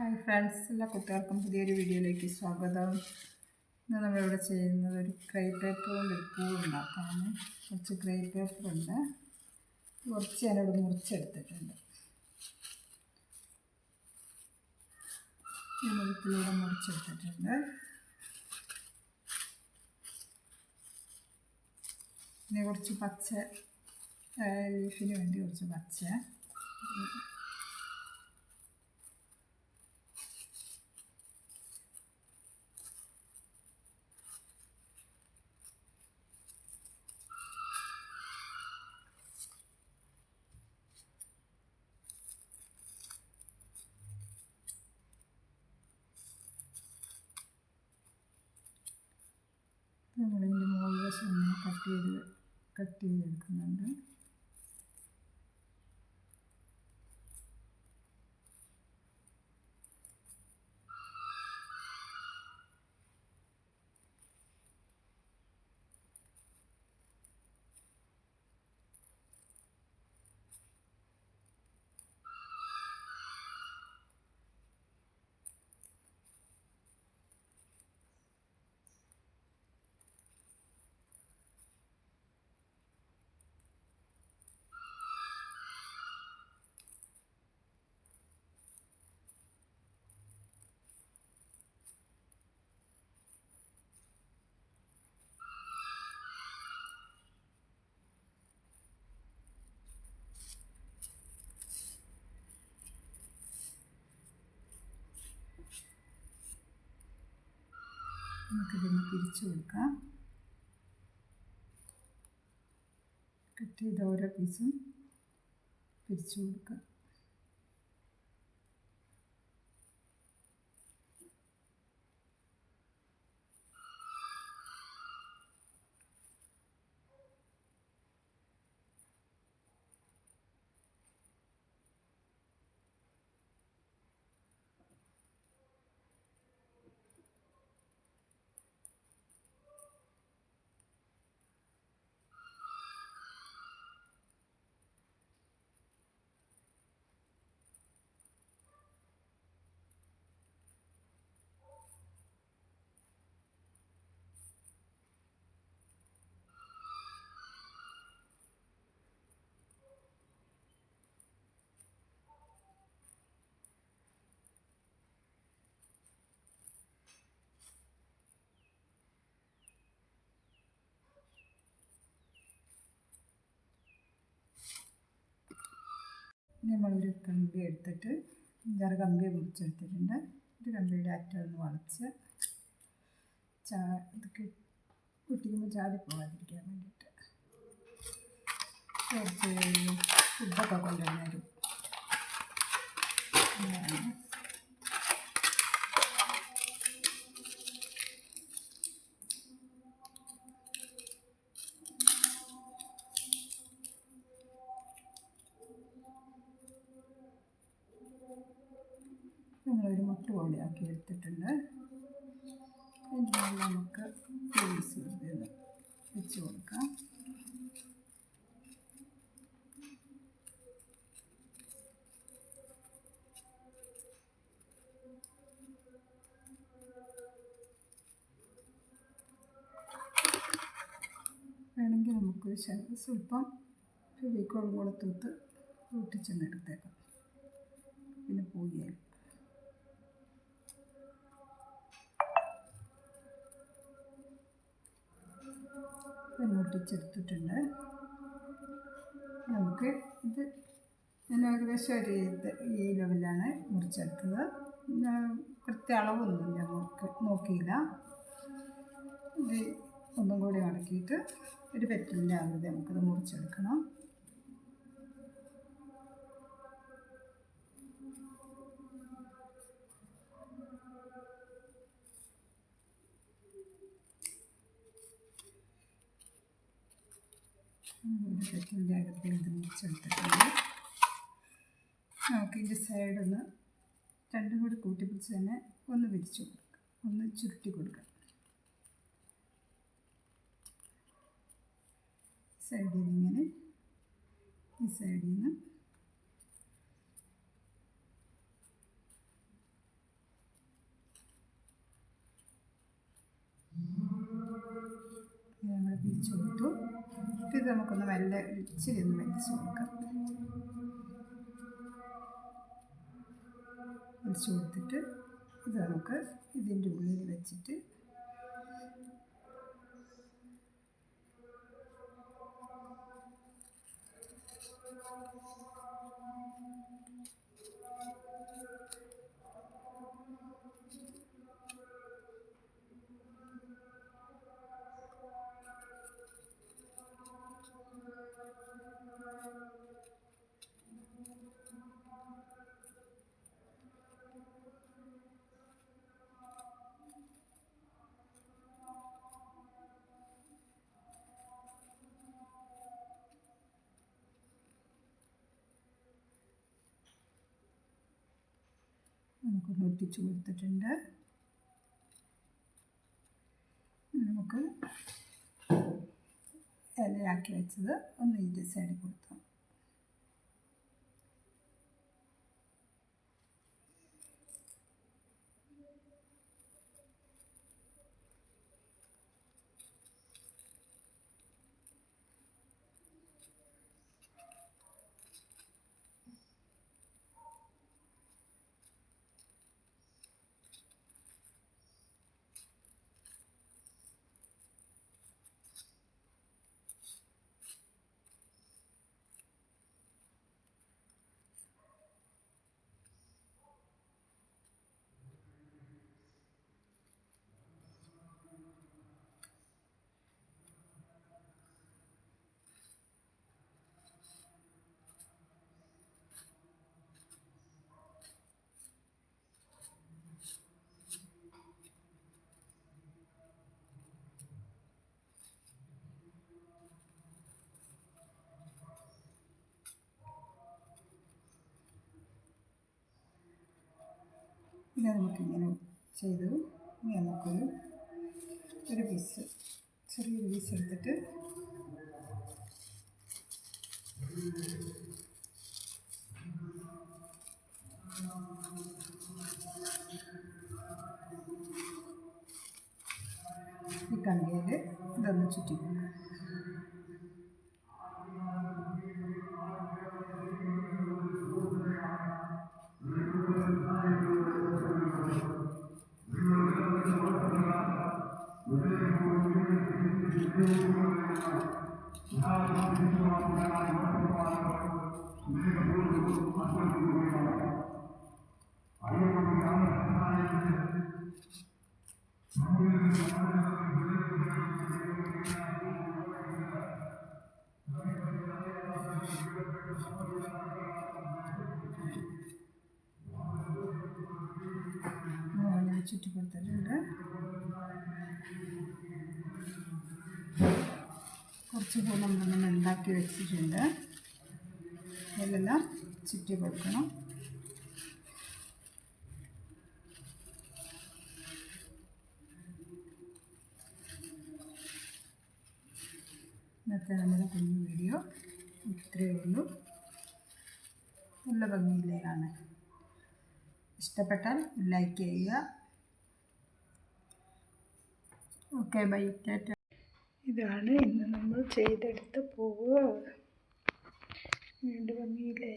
Hi friends എല്ലാ കുട്ടികൾക്കും പുതിയൊരു വീഡിയോയിലേക്ക് സ്വാഗതം. ഇന്ന് നമ്മളിവിടെ ചെയ്യുന്നത് ഒരു ക്രൈ പേപ്പർ കൊണ്ട് ഒരു കുറച്ച് ക്രൈ പേപ്പർ ഉണ്ട്. കുറച്ച് ഞാനിവിടെ മുറിച്ചെടുത്തിട്ടുണ്ട്. ഈ മുറിപ്പിലൂടെ മുറിച്ചെടുത്തിട്ടുണ്ട്. പിന്നെ കുറച്ച് പച്ച ലീഫിന് വേണ്ടി കുറച്ച് പച്ച. നമ്മളിതിന്റെ മുകൾ വശം ഇങ്ങനെ കട്ട് ചെയ്ത് കട്ട് ചെയ്തെടുക്കുന്നുണ്ട്. നമുക്കിതൊന്ന് പിരിച്ചു കൊടുക്കാം. കട്ട് ചെയ്ത ഓരോ പീസും പിരിച്ചു കൊടുക്കാം. നമ്മളൊരു കമ്പി എടുത്തിട്ട് അഞ്ചാറ് കമ്പി മുറിച്ചെടുത്തിട്ടുണ്ട്. ഒരു കമ്പിയുടെ അറ്റം ഒന്ന് വളച്ച് ചാ ഇത് കുട്ടിക്കുമ്പോൾ ചാടി പോകാതിരിക്കാൻ വേണ്ടിയിട്ട്. കുറച്ച് ഫുഡൊക്കെ കൊണ്ടുവന്നൊരു ഇതാണ് നമ്മളൊരു മുട്ട പോലെയാക്കി എടുത്തിട്ടുണ്ട്. എന്നാൽ നമുക്ക് വെറുതെ ഒന്ന് വെച്ച് കൊടുക്കാം. വേണമെങ്കിൽ നമുക്ക് സ്വല്പം ഫെവിക്കോളും കൂടെ തൂത്ത് ഒട്ടിച്ചൊന്ന് എടുത്തേക്കാം പിന്നെ പോയി ഒട്ടിച്ചെടുത്തിട്ടുണ്ട് നമുക്ക് ഇത് ഞാൻ ഏകദേശം ഒരു ഈ ലെവലാണ് മുറിച്ചെടുത്തത്. കൃത്യ അളവൊന്നും ഞാൻ നോക്കി നോക്കിയില്ല. ഇത് ഒന്നും കൂടി മടക്കിയിട്ട് ഒരു പെറ്റലിന്റെ ആകൃതി നമുക്കത് മുറിച്ചെടുക്കണം. മുറിച്ചെടുത്തിട്ടുണ്ട് നമുക്ക് ഇതിന്റെ സൈഡൊന്ന് രണ്ടും കൂടി കൂട്ടിപ്പിടിച്ച് തന്നെ ഒന്ന് വിരിച്ചു കൊടുക്കുക ഒന്ന് ചുരുട്ടി കൊടുക്കുക സൈഡിൽ നിന്ന് ഇങ്ങനെ ഈ സൈഡിൽ നിന്ന് നമ്മൾ പിരിച്ചു കൊടുത്തു. ഇത് നമുക്കൊന്ന് മെല്ലെ ഇച്ചിരി ഒന്ന് വലിച്ചു കൊടുക്കാം. വലിച്ചു കൊടുത്തിട്ട് ഇത് നമുക്ക് ഇതിന്റെ ഉള്ളിൽ വെച്ചിട്ട് നമുക്കൊന്ന് ഒട്ടിച്ച് കൊടുത്തിട്ടുണ്ട്. നമുക്ക് ഇലയാക്കി വെച്ചത് ഒന്ന് ഇതിന്റെ സൈഡിൽ കൊടുത്തു ഇത് നമുക്കിങ്ങനെ ചെയ്തു. ഇനി നമുക്കൊരു ഒരു പീസ് ചെറിയൊരു പീസ് എടുത്തിട്ട് ഈ കണ്ടിയിൽ ഇതൊന്ന് ചുറ്റി ചുറ്റി കൊടുത്തിട്ടുണ്ട് കുറച്ച് പൂ നമ്മളൊന്ന് ഉണ്ടാക്കി വെച്ചിട്ടുണ്ട്. അതിലെല്ലാം ചുറ്റി കൊടുക്കണം. ഇന്നത്തെ നമ്മുടെ കുഞ്ഞു വീഡിയോ ഇത്രയേ ഉള്ളൂ. നല്ല ഭംഗിയില്ലേ ഇഷ്ടപ്പെട്ടാൽ ലൈക്ക് ചെയ്യുക ഓക്കെ ബൈ ടാറ്റ ഇതാണ് ഇന്ന് നമ്മൾ ചെയ്തെടുത്ത പൂവ്. വീണ്ടും ഭംഗിയില്ലേ